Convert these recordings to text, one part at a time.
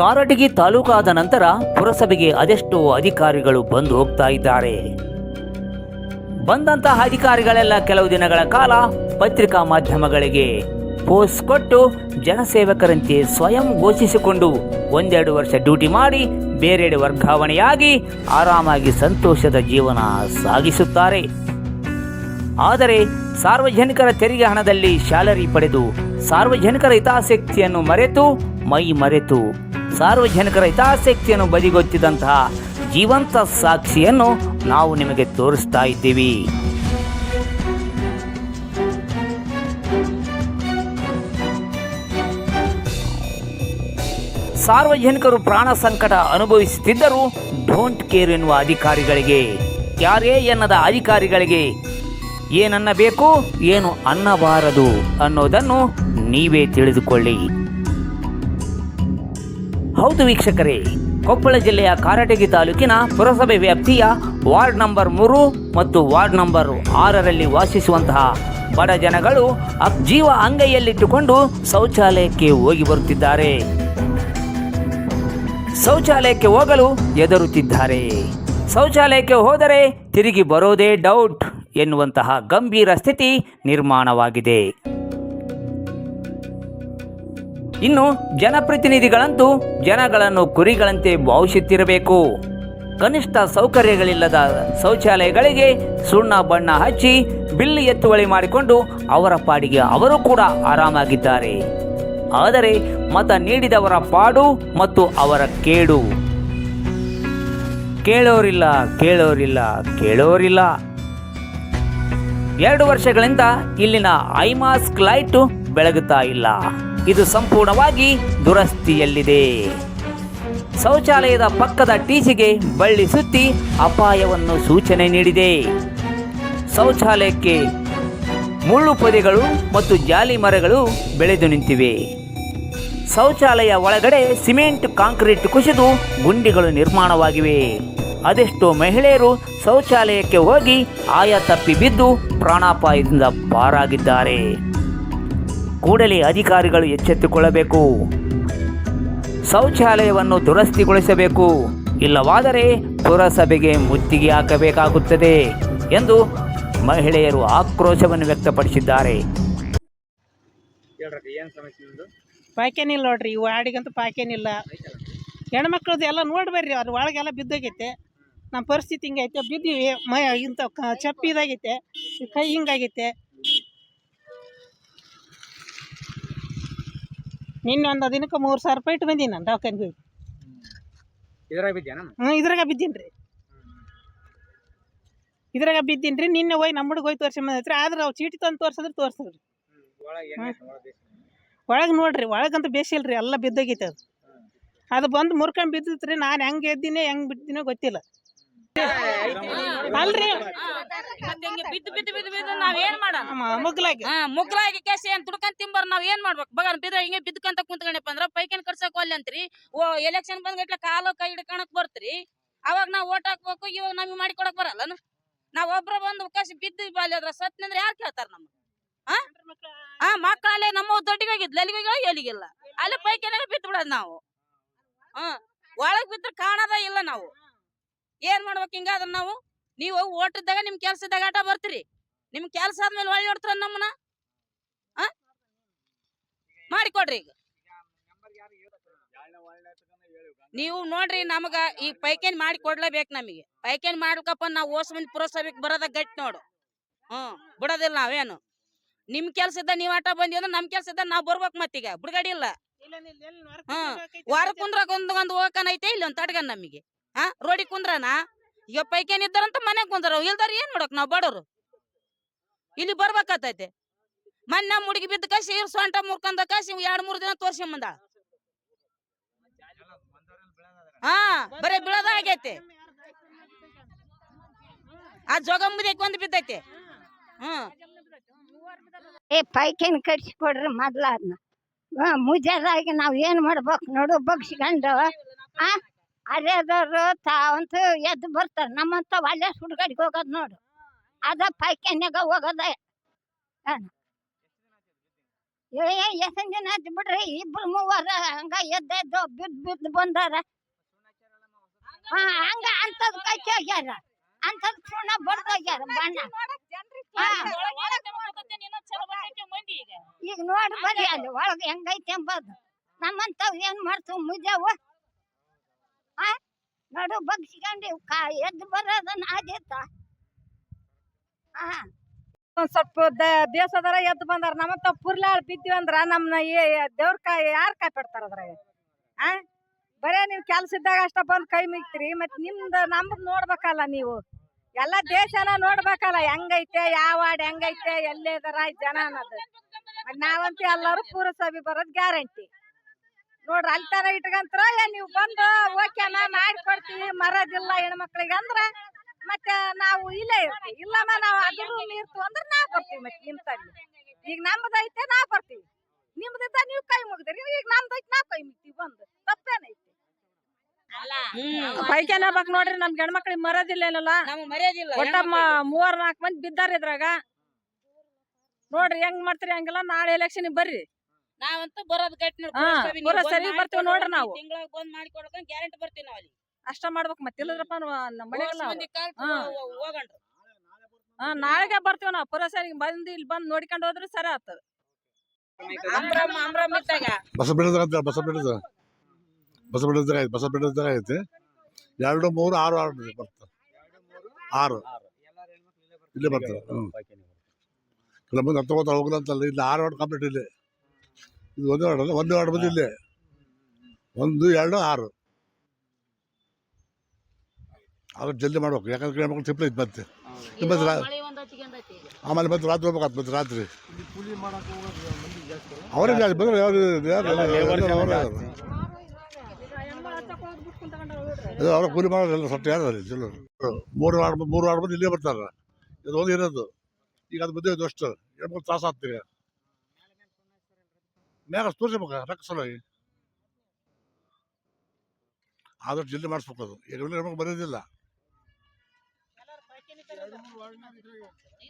ಕಾರಟಗಿ ತಾಲೂಕಾದ ನಂತರ ಪುರಸಭೆಗೆ ಅದೆಷ್ಟೋ ಅಧಿಕಾರಿಗಳು ಬಂದು ಹೋಗ್ತಾ ಇದ್ದಾರೆ. ಬಂದಂತಹ ಅಧಿಕಾರಿಗಳೆಲ್ಲ ಕೆಲವು ದಿನಗಳ ಕಾಲ ಪತ್ರಿಕಾ ಮಾಧ್ಯಮಗಳಿಗೆ ಪೋಸ್ಟ್ ಕೊಟ್ಟು ಜನಸೇವಕರಂತೆ ಸ್ವಯಂ ಘೋಷಿಸಿಕೊಂಡು ಒಂದೆರಡು ವರ್ಷ ಡ್ಯೂಟಿ ಮಾಡಿ ಬೇರೆಡೆ ವರ್ಗಾವಣೆಯಾಗಿ ಆರಾಮಾಗಿ ಸಂತೋಷದ ಜೀವನ ಸಾಗಿಸುತ್ತಾರೆ. ಆದರೆ ಸಾರ್ವಜನಿಕರ ತೆರಿಗೆ ಹಣದಲ್ಲಿ ಶಾಲರಿ ಪಡೆದು ಸಾರ್ವಜನಿಕರ ಹಿತಾಸಕ್ತಿಯನ್ನು ಮರೆತು ಮೈ ಮರೆತು ಸಾರ್ವಜನಿಕರ ಹಿತಾಸಕ್ತಿಯನ್ನು ಬದಿಗೊತ್ತಿದಂತಹ ಜೀವಂತ ಸಾಕ್ಷಿಯನ್ನು ನಾವು ನಿಮಗೆ ತೋರಿಸ್ತಾ ಇದ್ದೀವಿ. ಸಾರ್ವಜನಿಕರು ಪ್ರಾಣ ಸಂಕಟ ಅನುಭವಿಸುತ್ತಿದ್ದರೂ ಡೋಂಟ್ ಕೇರ್ ಎನ್ನುವ ಅಧಿಕಾರಿಗಳಿಗೆ, ಯಾರೇ ಎನ್ನದ ಅಧಿಕಾರಿಗಳಿಗೆ ಏನನ್ನಬೇಕು ಏನು ಅನ್ನಬಾರದು ಅನ್ನೋದನ್ನು ನೀವೇ ತಿಳಿದುಕೊಳ್ಳಿ. ಹೌದು ವೀಕ್ಷಕರೇ, ಕೊಪ್ಪಳ ಜಿಲ್ಲೆಯ ಕಾರಟಗಿ ತಾಲೂಕಿನ ಪುರಸಭೆ ವ್ಯಾಪ್ತಿಯ ವಾರ್ಡ್ ನಂಬರ್ ಮೂರು ಮತ್ತು ವಾರ್ಡ್ ನಂಬರ್ ಆರರಲ್ಲಿ ವಾಸಿಸುವಂತಹ ಬಡ ಜನಗಳು ಅಪ್- ಜೀವ ಅಂಗೈಯಲ್ಲಿಟ್ಟುಕೊಂಡು ಶೌಚಾಲಯಕ್ಕೆ ಹೋಗಿ ಬರುತ್ತಿದ್ದಾರೆ. ಶೌಚಾಲಯಕ್ಕೆ ಹೋಗಲು ಎದರುತ್ತಿದ್ದಾರೆ ಶೌಚಾಲಯಕ್ಕೆ ಹೋದರೆ ತಿರುಗಿ ಬರೋದೇ ಡೌಟ್ ಎನ್ನುವಂತಹ ಗಂಭೀರ ಸ್ಥಿತಿ ನಿರ್ಮಾಣವಾಗಿದೆ. ಇನ್ನು ಜನಪ್ರತಿನಿಧಿಗಳಂತೂ ಜನಗಳನ್ನು ಕುರಿಗಳಂತೆ ಭಾವಿಸುತ್ತಿರಬೇಕು. ಕನಿಷ್ಠ ಸೌಕರ್ಯಗಳಿಲ್ಲದ ಶೌಚಾಲಯಗಳಿಗೆ ಸುಣ್ಣ ಬಣ್ಣ ಹಚ್ಚಿ ಬಿಲ್ ಎತ್ತುವಳಿ ಮಾಡಿಕೊಂಡು ಅವರ ಪಾಡಿಗೆ ಅವರು ಕೂಡ ಆರಾಮಾಗಿದ್ದಾರೆ. ಆದರೆ ಮತ ನೀಡಿದವರ ಪಾಡು ಮತ್ತು ಅವರ ಕೇಡು. ಕೇಳೋರಿಲ್ಲ ಕೇಳೋರಿಲ್ಲ ಕೇಳೋರಿಲ್ಲ. ಎರಡು ವರ್ಷಗಳಿಂದ ಇಲ್ಲಿನ ಐಮಾಸ್ಕ್ ಲೈಟು ಬೆಳಗುತ್ತಾ ಇಲ್ಲ. ಇದು ಸಂಪೂರ್ಣವಾಗಿ ದುರಸ್ತಿಯಲ್ಲಿದೆ. ಶೌಚಾಲಯದ ಪಕ್ಕದ ಟೀಸಿಗೆ ಬಳ್ಳಿ ಸುತ್ತಿ ಅಪಾಯವನ್ನು ಸೂಚನೆ ನೀಡಿದೆ. ಶೌಚಾಲಯಕ್ಕೆ ಮುಳ್ಳು ಪೊದೆಗಳು ಮತ್ತು ಜಾಲಿ ಮರಗಳು ಬೆಳೆದು ನಿಂತಿವೆ. ಶೌಚಾಲಯ ಒಳಗಡೆ ಸಿಮೆಂಟ್, ಕಾಂಕ್ರೀಟ್ ಕುಸಿದು ಗುಂಡಿಗಳು ನಿರ್ಮಾಣವಾಗಿವೆ. ಅದೆಷ್ಟೋ ಮಹಿಳೆಯರು ಶೌಚಾಲಯಕ್ಕೆ ಹೋಗಿ ಆಯ ತಪ್ಪಿ ಬಿದ್ದು ಪ್ರಾಣಾಪಾಯದಿಂದ ಪಾರಾಗಿದ್ದಾರೆ. ಕೂಡಲೇ ಅಧಿಕಾರಿಗಳು ಎಚ್ಚೆತ್ತುಕೊಳ್ಳಬೇಕು. ಶೌಚಾಲಯವನ್ನು ದುರಸ್ತಿಗೊಳಿಸಬೇಕು. ಇಲ್ಲವಾದರೆ ಪುರಸಭೆಗೆ ಮುತ್ತಿಗೆ ಹಾಕಬೇಕಾಗುತ್ತದೆ ಎಂದು ಮಹಿಳೆಯರು ಆಕ್ರೋಶವನ್ನು ವ್ಯಕ್ತಪಡಿಸಿದ್ದಾರೆ. ಪಾಕೇನಿಲ್ಲ ನೋಡ್ರಿ ಈ ವಾರ್ಡಿಗಂತೂ ಪಾಕೇನಿಲ್ಲ ಹೆಣ್ಮಕ್ಳದ್ದು ಎಲ್ಲ ನೋಡಿ ಬರ್ರಿ ಅದ್ರ ಒಳಗೆಲ್ಲ ಬಿದ್ದೋಗೈತೆ. ನಮ್ಮ ಪರಿಸ್ಥಿತಿ ಹಿಂಗೈತೆ ಬಿದ್ದೀವಿ ಮೈ ಇಂಥ ಕ ಚಪ್ಪಿ ಇದಾಗೈತೆ ಕೈ ಹಿಂಗಾಗೈತೆ. ನಿನ್ನೆ ಒಂದು ದಿನಕ್ಕೆ ಮೂರು ಸಾವಿರ ರೂಪಾಯಿ ಇಟ್ಟು ಬಂದೀನಿ ನಾನು ದವಾಖಾನಿಗೆ ಹೋಗಿ. ಇದ್ರಾಗ ಹ್ಞೂ ಇದ್ರಾಗ ಬಿದ್ದೀನಿ ರೀ ಇದ್ರಾಗ ಬಿದ್ದೀನಿ ರೀ ನಿನ್ನೆ ಹೋಗಿ ನಮ್ಮ ಹುಡುಗ ಹೋಗಿ ತೋರ್ಸ್ಕೊಂಬಂದೈತ್ರಿ ಆದ್ರೆ ಅವ್ರು ಚೀಟಿ ತಂದು ತೋರ್ಸಿದ್ರೆ ತೋರ್ಸಿದ್ರಿ. ಒಳಗೆ ನೋಡ್ರಿ ಒಳಗಂತೂ ಬೇಸಿಲ್ರಿ ಎಲ್ಲ ಬಿದ್ದೋಗೈತೆ ಅದು. ಅದು ಬಂದು ಮುರ್ಕೊಂಡು ರೀ ನಾನು ಹೆಂಗೆ ಎದ್ದೀನಿ ಹೆಂಗೆ ಬಿಡ್ತೀನೋ ಗೊತ್ತಿಲ್ಲ. ಅಲ್ರಿ. ಬಿದ್ದು ಬಿದ್ದು ಬಿದ್ದು ಬಿದ್ದು ನಾವ್ ಏನ್ ಮಾಡೋಣ? ಮುಗ್ಲಾಗಿ. ಹಾ ಮುಗ್ಲಾಗಿ ಕೇಸಿ ಏನ್ ತುಡ್ಕೊಂಡ್ ತಿಂಬರ್ ನಾವ್ ಏನ್ ಮಾಡ್ಬೇಕು? ಬಗ ಬಿದ್ರ ಹಿಂಗೆ ಬಿದ್ಕಂತ ಕುಂತ್ಕೊಂಡಪ್ಪ ಅಂದ್ರ ಪೈಕನ್ ಕರ್ಸಕ್ ಒಲ್ಲೆ ಅಂತ್ರಿ. ಓ ಎಲೆಕ್ಷನ್ ಬಂದ್ಗಟ್ಲೆ ಕಾಲು ಕೈ ಹಿಡ್ಕಣಕ್ ಬರ್ತ್ರಿ. ಅವಾಗ ನಾವ್ ಓಟ್ ಹಾಕ್ಬೇಕು ಇವಾಗ ನಮಗೆ ಮಾಡಿ ಕೊಡಕ್ ಬರಲ್ಲ ನಾವ್ ಒಬ್ರ ಬಂದು ಕಾಸಿ ಬಿದ್ದು ಬಾಲಿ ಅದ್ರ ಸತ್ನಂದ್ರ ಯಾರ್ ಕೇಳ್ತಾರ ನಮ್ಮ ಹಾ? ಮಕ್ಕಳಲ್ಲೇ ನಮ್ಮ ದೊಡ್ಡಿಗೆ ಹೋಗಿದ್ಲು ಎಲ್ಲಿಗೆ ಎಲ್ಲಿಗಿಲ್ಲ. ಅಲ್ಲಿ ಪೈಕನಾಗ ಬಿದ್ದು ಬಿಡೋದ್ ನಾವು. ಹಾ ಒಳಗ್ ಬಿದ್ರೆ ಕಾಣದ ಇಲ್ಲ ನಾವು. ಏನ್ ಮಾಡ್ಬೇಕು ಹಿಂಗಾದ್ರ ನಾವು ನೀವು ಓಟದಾಗ ನಿಮ್ ಕೆಲ್ಸದಾಗ ಆಟ ಬರ್ತೀರಿ ನಿಮ್ ಕೆಲ್ಸ ಆದ್ಮೇಲೆ ಒಳ್ಳೆ ನೋಡ್ತಾರ ನಮ್ಮನ್ನ? ಮಾಡಿಕೊಡ್ರಿ ಈಗ ನೀವು ನೋಡ್ರಿ ನಮಗ ಈ ಪೈಕೇನ್ ಮಾಡಿ ಕೊಡ್ಲೇಬೇಕು ನಮಗೆ ಪೈಕೇನ್ ಮಾಡ್ಬೇಕಪ್ಪ ನಾವು ಓಸ್ ಮಂದಿ ಪುರಸಭೆಗೆ ಬರೋದ ಗಟ್ಟಿ ನೋಡು ಹ್ಮ್ ಬಿಡೋದಿಲ್ಲ ನಾವೇನು ನಿಮ್ ಕೆಲ್ಸ ಇದ್ದ ನೀವ್ ಆಟ ಬಂದಿ ಅಂದ್ರೆ ನಮ್ ಕೆಲ್ಸ ಇದ್ದ ನಾವ್ ಬರ್ಬೇಕು ಮತ್ತೀಗ ಬಿಡ್ಗಡಿ ಇಲ್ಲ ಹ್ಮ್. ವಾರ ಕುಂದ್ರಾಗ ಒಂದ್ ಒಂದ್ ಹೋಗಕನ್ ಐತೆ ಇಲ್ಲಿ ಒಂದ್ ತಡ್ಗನ್ ನಮಗೆ ಹಾ ರೋಡಿ ಕುಂದ್ರನ? ಈಗ ಪೈಕೇನ್ ಇದ್ದಾರಂತ ಮನೆ ಕುಂದ್ರ ಇಲ್ದಾರ ಏನ್ ಮಾಡೋಕ್ ನಾವ್ ಬಡವ್ರು? ಇಲ್ಲಿ ಬರ್ಬೇಕಾತೈತೆ. ಮೊನ್ನೆ ನಮ್ಮ ಹುಡುಗಿ ಬಿದ್ದ ಕಾಸಿ ಇವ್ರು ಸೊಂಟ ಮುರ್ಕೊಂಡ ಕಾಸಿ ಎರಡ್, ಮೂರ್ ದಿನ ತೋರ್ಸ್ಕೊಂಬಂದ ಹಾ, ಬರೇ ಬೀಳದ ಆಗೈತೆ. ಆ ಜೋಗಂಬುದಕ್ಕೆ ಒಂದು ಬಿದ್ದೈತೆ. ಹ್ಮ್. ಏ, ಪೈಕೇನ್ ಕಟ್ಸಿ ಕೊಡ್ರಿ ಮೊದ್ಲ ಅದನ್ನ ಮುಜಾದಾಗಿ ನಾವ್ ಏನ್ ಮಾಡ್ಬೇಕು ನೋಡು ಬಗ್ಸ್ಕೊಂಡು ಆ? ಅರೆದವ್ರು ತಾವಂತೂ ಎದ್ದು ಬರ್ತಾರೆ. ನಮ್ಮಂತ ಒಳ್ಳೆ ಸುಡ್ಗಡಿಗೆ ಹೋಗೋದ್ ನೋಡು. ಅದ ಪೈಕನ್ಯಾಗ ಹೋಗೋದ. ಏ ಎಷ್ಟನ್ ಜನ ಆಯ್ತು ಬಿಡ್ರಿ. ಇಬ್ರು ಮೂವರ ಹಂಗ ಎದ್ದೆದ್ದು ಬಿದ್ದು ಬಿದ್ದು ಬಂದಾರ. ಹಾ, ಹಂಗ ಅಂತದ್ ಕಚ್ಚಿ ಹೋಗ್ಯಾರ. ಅಂತದ್ ಸುಣ್ಣ ಬಡ್ದೋಗ್ಯಾರ ಬಣ್ಣ. ಈಗ ನೋಡ್ರಿ ನೋಡಿ ಬರ್ರಿ ಅಲ್ಲಿ ಒಳಗೆ ಹೆಂಗೈತೆ ಎಂಬುದು. ನಮ್ಮಂತವ್ ಏನ್ ಮಾಡ್ತೀವಿ? ಮುಜಾವ ನೋಡು ಬಗ್ಸ್ಕೊಂಡು ಕಾ, ಎದ್ದು ಬರೋದನ್ನ ಆದೇತ ಆ. ಒಂದ್ ಸ್ವಲ್ಪ ದೇಶದರ ಎದ್ದು ಬಂದಾರ ತಪ್ಪ ಪುರ್ಲಾಳ್ ಬಿದ್ದಿವಿ ಅಂದ್ರ ನಮ್ನ ದೇವ್ರ ಕಾಯಿ ಯಾರ್ ಕಾಪಾಡ್ತಾರ ಅದ್ರಾಗ? ಆ? ಬರೇ ನೀವ್ ಕೆಲ್ಸ ಇದ್ದಾಗ ಅಷ್ಟ ಬಂದ್ ಕೈ ಮುಗಿತೀರಿ ಮತ್ ನಿಮ್ದ, ನಮ್ದ್ ನೋಡ್ಬೇಕಲ್ಲ ನೀವು. ಎಲ್ಲಾ ದೇಶನ ನೋಡ್ಬೇಕಲ್ಲ, ಹೆಂಗೈತೆ, ಯಾವ ಹಾಡ್ ಹೆಂಗೈತೆ ಎಲ್ಲಿದಾರ ಜನ ಅನ್ನೋದು ನಾವಂತೂ ಎಲ್ಲಾರು ಪುರಸಭೆ ಬರೋದ್ ಗ್ಯಾರಂಟಿ. ನೋಡ್ರಿ ಅಲ್ಲಿ ತರ ಇಟ್ಕಂತ್ರ ಏನ್ ನೀವು ಬಂದು ಓಕೆನ ಮಾಡಿ ಕೊಡ್ತೀವಿ ಮರದಿಲ್ಲ ಹೆಣ್ಮಕ್ಳಿಗೆ ಅಂದ್ರ ಮತ್ತೆ ನಾವು ಇಲ್ಲೇ ಇರ್ತೀವಿ. ಇಲ್ಲಮ್ಮ ನಾವು ಅದ್ರು ಮೀರ್ತು ಅಂದ್ರೆ ನಾವು ಬರ್ತೀವಿ ಮತ್ತೆ ನಿಮ್ ತಲ್ಲಿ ಈಗ ನಮ್ದೈತೆ ನಾ ಬರ್ತೀವಿ. ನಿಮ್ದಿದ್ದ ನೀವು ಕೈ ಮುಗಿದ್ರಿ. ಈಗ ನಮ್ದೈತೆ ನಾ ಕೈ ಮುಗ್ತೀವಿ ಬಂದು. ತಪ್ಪೇನೈತಿ ಪೈಕೇನ ಆಗ್ಬೇಕು ನೋಡ್ರಿ ನಮ್ ಹೆಣ್ಮಕ್ಳಿಗೆ ಮರದಿಲ್ಲ ಏನಲ್ಲ. ನಮ್ಗ್ ಒಟ್ಟ ಮ- ಮೂವರ್ ನಾಲ್ಕು ಮಂದಿ ಬಿದ್ದಾರ ಇದ್ರಾಗ. ನೋಡ್ರಿ ಹೆಂಗ್ ಮಾಡ್ತೀರಿ ಹಂಗಿಲ್ಲ ನಾಳೆ ಎಲೆಕ್ಷನ್ ಬರ್ರಿ. ನಾವಂತೂ ಬರೋದ್ ಗಟ್ಟಿ ಹಾ, ಪುರಸಭೆಗೆ ಬರ್ತೀವಿ ನೋಡ್ರಿ ನಾವು. ಬಂದ್ ಮಾಡಿ ಕೊಡಕ ಗ್ಯಾರಂಟಿ ಬರ್ತೀವಿ ನಾವ್ ಅಲ್ಲಿ. ಅಷ್ಟ ಮಾಡ್ಬೇಕು ಮತ್ತೆ ಇಲ್ಲದ್ರಪ್ಪ ನಮ್ಮ ಮನೆಗೆಲ್ಲ ಮಂದಿ ಕಾಲ್ ಹಾ. ಹೋಗಣ್ರಿ ನಾಳೆಗೆ ಬರ್ತೀವಿ ನಾವು. ಪುರಸಭೆಗೆ ಬಂದು ಇಲ್ಲಿ ಬಂದು ನೋಡಿಕೊಂಡು ಹೋದ್ರೆ ಸರಿ ಆಗ್ತದ. ಅಂಬ್ರಮ್ ಅಂಬ್ರಮ್ ಇದ್ದಾಗ. ಬಸ ಬಿಡೋದಾಗ ಅಂತ ಬಸ ಬಿಡೋದು ಬಸ ಬಿಡೋದಾಗ ಐತೆ ಬಸ ಬಿಡೋದಾಗ ಐತೆ ಎರಡು ಮೂರು ಆರು ಆರು ಬರ್ತದೆ ಆರು. ಇಲ್ಲೇ ಬರ್ತದೆ ಹ್ಞೂ ಕೆಲವೊಂದು ಹತ್ತು ಇಲ್ಲಿ ಆರು ವಾರ್ಡ್ ಕಂಪ್ಲೀಟ್ ಇಲ್ಲಿ. ಇದು ಒಂದು ಆರ್ಡರ್ ಅಲ್ಲ ಒಂದೇ ವಾರ್ಡ್ ಬಂದು ಇಲ್ಲೇ. ಒಂದು ಎರಡು ಆರು. ಆದ್ರೆ ಜಲ್ದಿ ಮಾಡ್ಬೇಕು ಯಾಕಂದ್ರೆ ಕ್ರೀಡೆ ತಿಪ್ಪಲ ಇತ್ತು ಮತ್ತೆ. ಮತ್ತೆ ಆಮೇಲೆ ಮತ್ತೆ ರಾತ್ರಿ ಹೋಗ್ಬೇಕಾಗ್ತದೆ ಮತ್ತೆ ರಾತ್ರಿ. ಅವರೇ ಜಾಸ್ತಿ ಬಂದ್ರೆ ಯಾರು ಅವ್ರ ಕೂಲಿ ಮಾಡೋಲ್ಲ ಸೊಟ್ಟೆ ಯಾರು ಮೂರು ವಾರ ಮೂರು ವಾರ ಬಂದು ಇಲ್ಲೇ ಬರ್ತಾರೆ. ಇದು ಒಂದು ಇರೋದು. ಈಗ ಅದು ಬಂದಿರೋದು ಅಷ್ಟು. ಎರಡು ತ್ರಾಸ ಆಗ್ತೀಗ ಮ್ಯಾಗ ತೋರಿಸ್ಬೇಕು ರೊಕ್ಕ ಸಲುವಾಗಿ. ಆದಷ್ಟು ಜಲ್ದಿ ಮಾಡಿಸ್ಬೇಕು ಅದು. ಈಗ ನಮಗೆ ಬರೋದಿಲ್ಲ.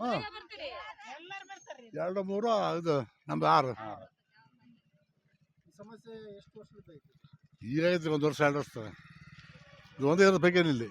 ಹಾಂ. ಎರಡು ಮೂರು ಇದು ನಮ್ದು ಆರು. ಸಮಸ್ಯೆ ಎಷ್ಟು ವರ್ಷದ ಈಗ ಐತಿ ಒಂದು ವರ್ಷ ಎರಡು ವರ್ಷ. ಇದು ಒಂದೇ ಇರೋದು ಬೇಕೇನಿಲ್ಲಿ